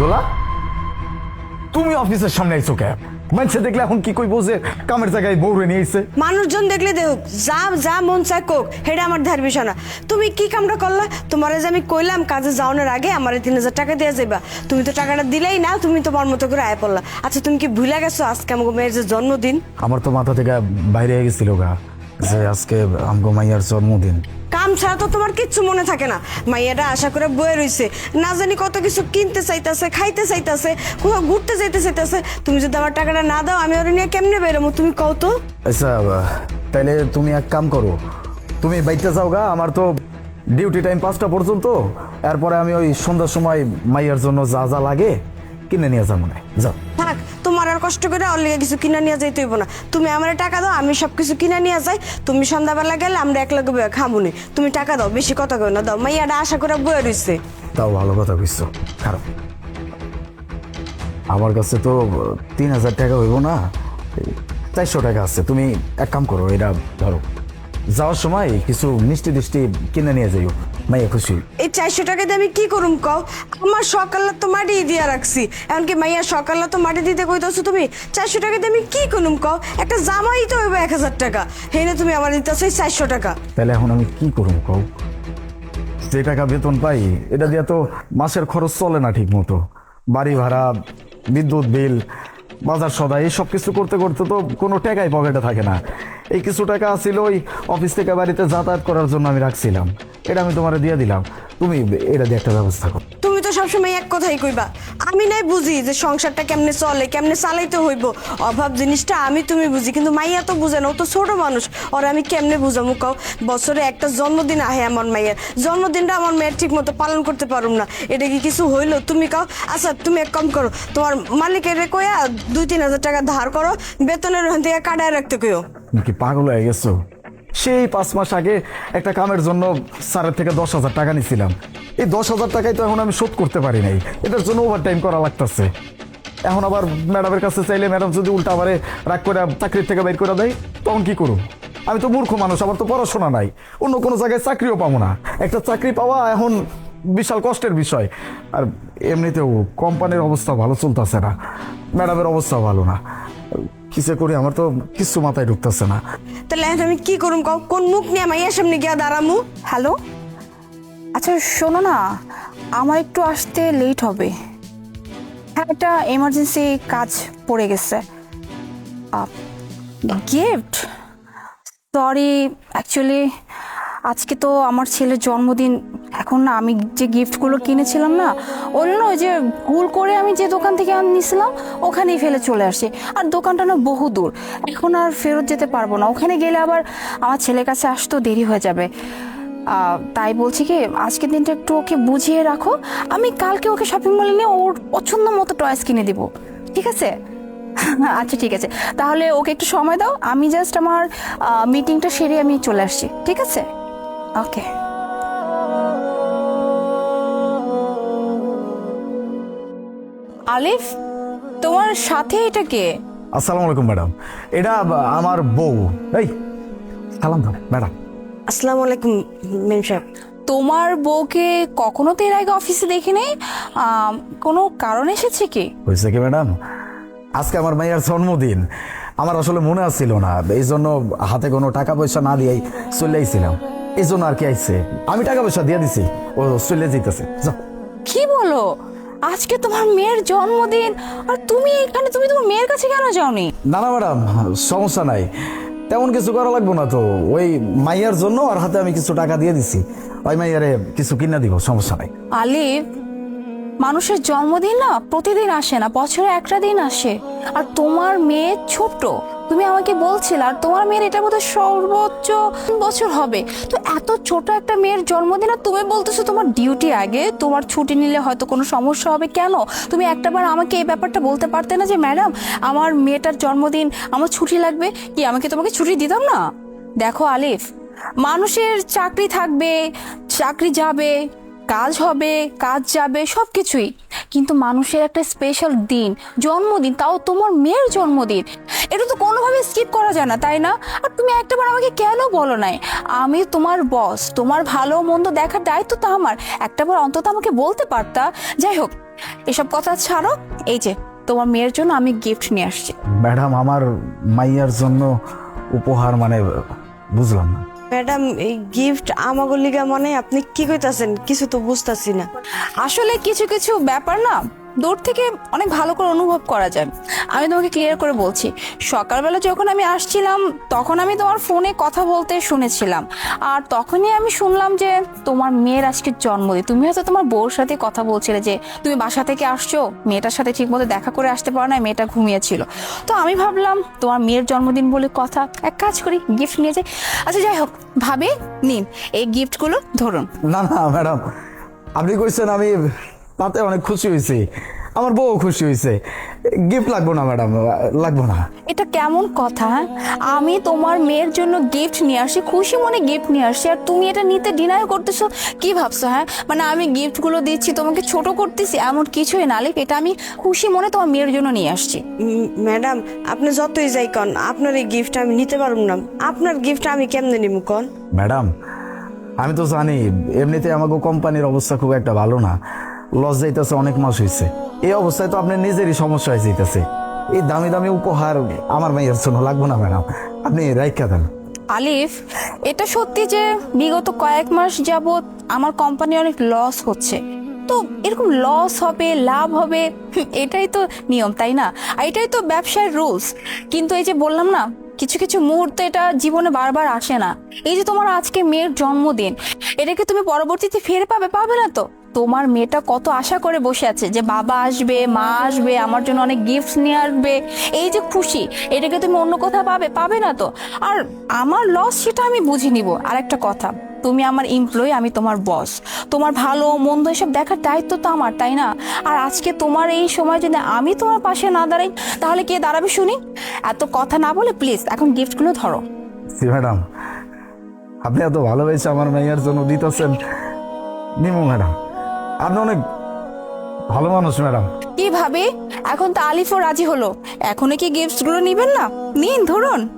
দোলা তুমি অফিসের সামনে আইছো কে মানুষে দেখলে এখন কি কইবো যে কামের জায়গায় বউরে নিয়ে আইছে? মানুষজন দেখলে দেখুক যা যা মন চায় কোক সেটা আমার ধার বিষয় না। তুমি কি কামটা করলা? তোমার যে আমি কইলাম কাজে যাওয়ানোর আগে আমার তিন হাজার টাকা দিয়ে যাইবা। তুমি তো টাকাটা দিলেই না তুমি তো তোমার মতো করে আয় পড়লা। আচ্ছা তুমি কি ভুলে গেছো আজকে আমার মেয়ের যে জন্মদিন? আমার তো মাথা থেকে বাইরে গেছিল গা যে আজকে আমগো মাইয়ার জন্মদিন। কাম ছাড়া তো তোমার কিচ্ছু মনে থাকে না। মাইয়াটা আশা করে বয়ে রইছে। না জানি কত কিছু কিনতে চাইতেছে খাইতে চাইতেছে কোথাও ঘুরতে যাইতে চাইতেছে। তুমি যদি আমার টাকাটা না দাও আমি ওর নিয়ে কেমনে বেরোবো? তুমি কও তো। আচ্ছা তাইলে তুমি এক কাম করো। তুমি বাইতে যাও গা আমার তো ডিউটি টাইম পাঁচটা পর্যন্ত। এরপরে আমি ওই সন্ধ্যার সময় মাইয়ার জন্য যা যা লাগে কিনে নিয়ে যাব। না যাও। থাক তোমার আর কষ্ট করে ওর কিছু কিনা নিয়ে যাইতে হইব না। তুমি আমার টাকা দাও, আমি সব কিছু কিনা নিয়ে যাই। তুমি সন্ধ্যাবেলা গেলে আমরা এক লগে বয়ে খামুনি। তুমি টাকা দাও, বেশি কথা কই না, দাও। মাইয়াটা আশা করে বয়ে রইছে। তাও ভালো কথা বুঝছ খারাপ। আমার কাছে তো তিন হাজার টাকা হইব না চারশো টাকা আছে। তুমি এক কাম করো, এটা ধরো। যাওয়ার সময় কিছু মিষ্টি টিষ্টি কিনে নিয়ে যাইও। মাইয়া খুশি এই চারশো টাকা দিয়ে আমি কি করুম কও? আমার সকালে তো মাটি দিয়া রাখছি। এমনকি মাইয়া সকালে তো মাটি দিতে কইতেছো তুমি। চারশো টাকা দিয়ে আমি কি করুম কও? একটা জামাই তো হইব এক হাজার টাকা। হেনে তুমি আমার দিতেছো এই চারশো টাকা। তাহলে এখন আমি কি করুম কও? যে টাকা বেতন পাই এটা দিয়ে তো মাসের খরচ চলে না ঠিক মতো বাড়ি ভাড়া বিদ্যুৎ বিল বাজার সদা এই সব কিছু করতে করতে তো কোনো টাকাই পকেটে থাকে না। এই কিছু টাকা ছিল ওই অফিস থেকে বাড়িতে যাতায়াত করার জন্য আমি রাখছিলাম। এটা আমি তোমারে দিয়ে দিলাম। তুমি এটা দিয়ে একটা ব্যবস্থা করো। তুমি তো সবসময় এক কথাই কইবা। আমি নাই বুঝি যে সংসারটা কেমনে চলে, কেমনে চালাইতে হইব। অভাব জিনিসটা আমি তুমি বুঝি, কিন্তু মাইয়া তো বুঝে না, ও তো ছোট মানুষ। ওর আমি কেমনে বুঝামু কাও? বছরে একটা জন্মদিন আহে আমার মাইয়ের। জন্মদিনটা আমার মেয়ের ঠিক মতো পালন করতে পারুম না। এটা কি কিছু হইল? তুমি কাও? আচ্ছা তুমি এক কাম করো। তোমার মালিকের কইয়া দুই তিন হাজার টাকা ধার করো, বেতনের ওখান থেকে কাটায় রাখতে কইও। তুমি কি পাগল হয়ে গেছো? সেই পাঁচ মাস আগে একটা কামের জন্য স্যারের থেকে দশ হাজার টাকা নিছিলাম। এই দশ হাজার টাকাই তো এখন আমি শোধ করতে পারি নাই। এটার জন্য ওভার টাইম করা লাগতেছে। এখন আবার ম্যাডামের কাছে চাইলে ম্যাডাম যদি উল্টা আবারে রাগ করে চাকরির থেকে বের করে দেয়, তখন কি করুম? আমি তো মূর্খ মানুষ, আমার তো পড়াশোনা নাই। অন্য কোনো জায়গায় চাকরিও পাবো না। একটা চাকরি পাওয়া এখন বিশাল কষ্টের বিষয়। আর এমনিতেও কোম্পানির অবস্থা ভালো চলতেছে না। ম্যাডামের অবস্থা ভালো না। কিসে করি? আমার তো কিছু মাথায় ঢুকতেছে না। তাহলে আমি কি করুম কও? কোন মুখ নিয়ে মাইয়ার সামনে গিয়া দাঁড়ামু? হ্যালো? আচ্ছা শোনো না, আমার একটু আসতে লেট হবে। হ্যাঁ একটা এমার্জেন্সি কাজ পড়ে গেছে। গিফট সরি অ্যাকচুয়ালি আজকে তো আমার ছেলের জন্মদিন, এখন না আমি যে গিফটগুলো কিনেছিলাম না না ওই যে ভুল করে আমি যে দোকান থেকে নিয়েছিলাম ওখানেই ফেলে চলে আসি। আর দোকানটা না বহু দূর, এখন আর ফেরত যেতে পারব না। ওখানে গেলে আবার আমার ছেলের কাছে আসতেও দেরি হয়ে যাবে। তাই বলছি কি, আজকের দিনটা একটু ওকে বুঝিয়ে রাখো। আমি কালকে ওকে শপিং মলে নিয়ে ওর পছন্দ মতো টয়েস কিনে দিব। ঠিক আছে? আচ্ছা ঠিক আছে। তাহলে ওকে একটু সময় দাও, আমি জাস্ট আমার মিটিংটা সেরে আমি চলে আসছি। ঠিক আছে? ওকে আলিফ তোমার সাথে এটা কে? আসসালামু আলাইকুম ম্যাডাম। এটা আব- আমার বউ। এই সালাম দাও ম্যাডাম। আসসালামু আলাইকুম মেম সাহেব। তোমার বউকে কখনো তো এর আগে অফিসে দেখিনি? কোনো কারণ এসেছে কি? হয়েছে কি ম্যাডাম? আজকে আমার মাইয়ার জন্মদিন। আমার আসলে মনে আসছিল না এই জন্য হাতে কোনো টাকা পয়সা না দিয়েই চলে আইছিলাম। এই জন্য আর কি আইছে। আমি টাকা পয়সা দিয়ে দিছি ও চলে যেতেছে যাও কি বলো? আজকে তোমার মেয়ের জন্মদিন আর তুমি এখানে তুমি তোমার মেয়ের কাছে কেন যাওনি? না না ম্যাডাম সমস্যা নাই। তেমন কিছু করা লাগবো না তো। ওই মাইয়ার জন্য আর হাতে আমি কিছু টাকা দিয়ে দিছি। ওই মাইয়ারে কিছু কিনা দিব সমস্যা নাই। আলিফ মানুষের জন্মদিন না প্রতিদিন আসে না বছরে একটা দিন আসে। আর তোমার মেয়ে ছোট তুমি আমাকে বলছিলে আর তোমার মেয়ের এটা বোধহয় সর্বোচ্চ বছর হবে। তো এত ছোট একটা মেয়ের জন্মদিন আর তুমি বলতেছো তোমার ডিউটি আগে, তোমার ছুটি নিলে হয়তো কোনো সমস্যা হবে কেন? তুমি একটাবার আমাকে এই ব্যাপারটা বলতে পারতে না যে, ম্যাডাম, আমার মেয়েটার জন্মদিন, আমার ছুটি লাগবে? কি আমাকে তোমাকে ছুটি দিতাম না? দেখো আলিফ, মানুষের চাকরি থাকবে, চাকরি যাবে কাজ হবে, কাজ যাবে সব কিছুই কিন্তু মানুষের একটা স্পেশাল দিন, জন্মদিন, তাও তোমার মেয়ের জন্মদিন। এটা তো কোনোভাবে স্কিপ করা যায় না, তাই না? আর তুমি একটাবার আমাকে কেন বলো নাই? আমি তোমার বস তোমার ভালো মন্দ দেখার দায়িত্ব তো আমার। একটাবার অন্তত আমাকে বলতে পারতা। যাই হোক, এসব কথা ছাড়ো। এই যে, তোমার মেয়ের জন্য আমি গিফট নিয়ে আসছি। ম্যাডাম, আমার মাইয়ার জন্য উপহার মানে বুঝলাম না। ম্যাডাম, এই গিফট আমাগো লিগা মানে আপনি কি কইতাছেন? কিছু তো বুঝতাছি না। আসলে কিছু কিছু ব্যাপার না দূর থেকে অনেক ভালো করে অনুভব করা যায়। আমি তোমাকে ক্লিয়ার করে বলছি, সকালবেলা যখন আমি আসছিলাম, তখন আমি তোমার ফোনে কথা বলতে শুনেছিলাম। আর তখনই আমি শুনলাম যে, তোমার মেয়ের আজকে জন্মদিন। তুমি হয়তো তোমার বউর সাথে কথা বলছিলে যে, তুমি বাসা থেকে আসছো, মেয়েটার সাথে ঠিকমতো দেখা করে আসতে পারো না মেয়েটা ঘুমিয়েছিল। তো আমি ভাবলাম, তোমার মেয়ের জন্মদিন বলে কথা, এক কাজ করি গিফট নিয়ে যাই। আচ্ছা যাই হোক, ভাবে, নিন, এই গিফটগুলো ধরুন। না না, ম্যাডাম, আপনি কইছেন আমি তাতে অনেক খুশি হয়েছি। আমার বউ খুশি হয়েছে। গিফট লাগবো না ম্যাডাম লাগবো না। এটা কেমন কথা? হ্যাঁ? আমি তোমার মেয়ের জন্য গিফট নিয়ে আসি খুশি মনে গিফট নিয়ে আসি আর তুমি এটা নিতে ডিনাই করতেছো কি ভাবছ হ্যাঁ? মানে আমি গিফটগুলো দিচ্ছি তোমাকে ছোট করতেছি এমন কিছুই না লিপ এটা আমি খুশি মনে তোমার মেয়ের জন্য নিয়ে আসছি। ম্যাডাম আপনি যতই যাই কন আপনার এই গিফট আমি নিতে পারব না। আপনার গিফট আমি কেমনে নিব কন? ম্যাডাম আমি তো জানি এমনিতে আমাকে কোম্পানির অবস্থা খুব একটা ভালো না। লস যাইতেছে, অনেক মাস হয়েছে এই অবস্থায় তো আপনার নিজেরই সমস্যা হয়ে যাইতেছে। এই দামি দামি উপহার আমার মেয়ের জন্য লাগবো না ম্যাডাম। আপনি রাইখা দেন। আলিফ, এটা সত্যি যে বিগত কয়েক মাস যাবৎ আমার কোম্পানি অনেক লস হচ্ছে। তো এরকম লস হবে, লাভ হবে, এটাই তো নিয়ম, তাই না? আর এটাই তো ব্যবসার রুলস। কিন্তু এই যে বললাম না, কিছু কিছু মুহূর্ত এটা জীবনে বারবার আসে না। এই যে তোমার আজকে মেয়ের জন্মদিন, এটাকে তুমি পরবর্তীতে ফিরে পাবে পাবে না তো? তোমার মেয়েটা কত আশা করে বসে আছে যে বাবা আসবে, মা আসবে, আমার জন্য অনেক গিফট নিয়ে আসবে। এই যে খুশি, এটাকে তুমি অন্য কোথাও পাবে? পাবে না তো। আর আমার লস সেটা আমি বুঝে নিব। আর একটা কথা, তুমি আমার এমপ্লয়ি আমি তোমার বস তোমার ভালো, মন্দ এসব দেখার দায়িত্ব তো আমার, তাই না? আর আজকে তোমার এই সময় যদি আমি তোমার পাশে না দাঁড়াই, তাহলে কে দাঁড়াবে শুনি? এত কথা না বলে প্লিজ এখন গিফটগুলো ধরো। See madam. আপনি এত ভালোবেসে আমার মেয়ের জন্য দিতেছেন। নিমু, ম্যাডাম। আপনি অনেক ভালো মানুষ ম্যাডাম। কি ভাবে এখন তো আলিফও রাজি হলো। এখনও কি গিফটসগুলো নিবেন না? নিন ধরুন।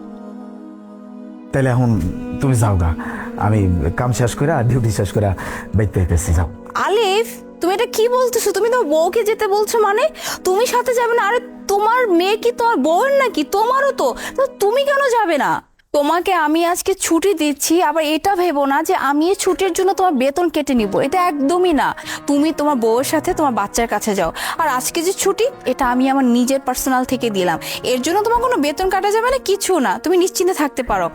তাহলে এখন তুমি যাও গা। আমি কাম শেষ করে ডিউটি শেষ করে বাইতে পেয়েছি যাও। আলিফ তুমি এটা কি বলতেছো? তুমি তোমার বউকে যেতে বলছো মানে? তুমি সাথে যাবে না? আরে তোমার মেয়ে কি তোমার বউয়ের নাকি? তোমারও তো। তো তুমি কেন যাবে না? তোমাকে আমি আজকে ছুটি দিচ্ছি, আবার এটা ভেবো না যে আমি ছুটির জন্য তোমার বেতন কেটে নিব। এটা একদমই না। তুমি তোমার বউয়ের সাথে তোমার বাচ্চার কাছে যাও। আর আজকে যে ছুটি, এটা আমি আমার নিজের পার্সোনাল থেকে দিলাম। এর জন্য তোমার কোনো বেতন কাটা যাবে না, কিছু না। তুমি নিশ্চিন্তে থাকতে পারো।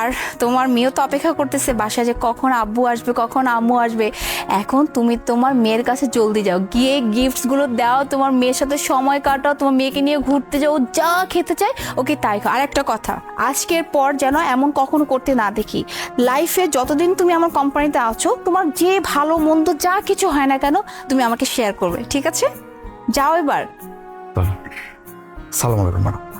আর তোমার মেয়েও তো অপেক্ষা করতেছে বাসায় যে কখন আব্বু আসবে, কখন আম্মু আসবে। এখন তুমি তোমার মেয়ের কাছে জলদি যাও। গিয়ে গিফটসগুলো দাও, তোমার মেয়ের সাথে সময় কাটাও, তোমার মেয়েকে নিয়ে ঘুরতে যাও যা খেতে চায়, ওকে তাই আর একটা কথা, আজকের পর যেন এমন কখনো করতে না দেখি। লাইফে যতদিন তুমি আমার কোম্পানিতে আছো, তোমার যে ভালো, মন্দ যা কিছু হয় না কেন, তুমি আমাকে শেয়ার করবে, ঠিক আছে? যাও এবার। সালাম আলাইকুম, ম্যাডাম।